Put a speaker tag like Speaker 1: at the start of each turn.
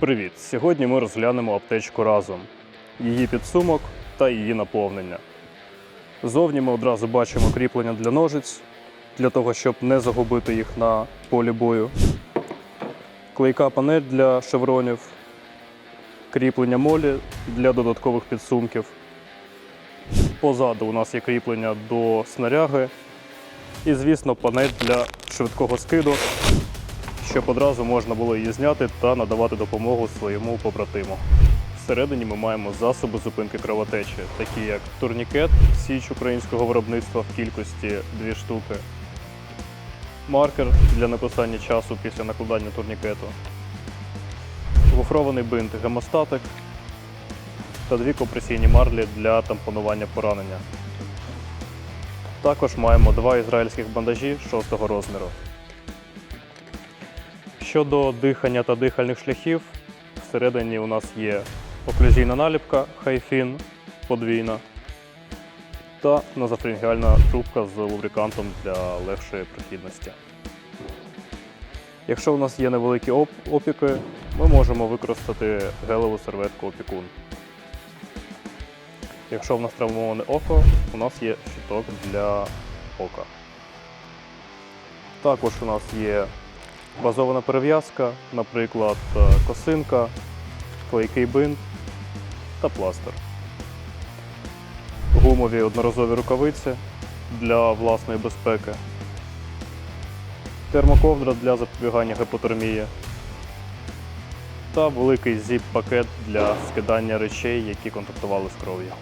Speaker 1: Привіт! Сьогодні ми розглянемо аптечку разом, її підсумок та її наповнення. Зовні ми одразу бачимо кріплення для ножиць, для того, щоб не загубити їх на полі бою. Клейка панель для шевронів, кріплення молі для додаткових підсумків. Позаду у нас є кріплення до снаряги і, звісно, панель для швидкого скиду, щоб одразу можна було її зняти та надавати допомогу своєму побратиму. Всередині ми маємо засоби зупинки кровотечі, такі як турнікет, січ українського виробництва в кількості 2 штуки, маркер для написання часу після накладання турнікету, гофрований бинт гемостатик та дві компресійні марлі для тампонування поранення. Також маємо два ізраїльських бандажі 6 розміру. Щодо дихання та дихальних шляхів, всередині у нас є оклюзійна наліпка Хайфін подвійна та назофрінгіальна трубка з лубрикантом для легшої прохідності. Якщо у нас є невеликі оп- опіки, ми можемо використати гелеву серветку опікун. Якщо в нас травмоване око, у нас є щиток для ока. Також у нас є базована перев'язка, наприклад, е, косинка, клейкий бинт та пластир. Гумові одноразові рукавиці для власної безпеки, термоковдра для запобігання гипотермії та великий зіп-пакет для скидання речей, які контактували з кров'ю.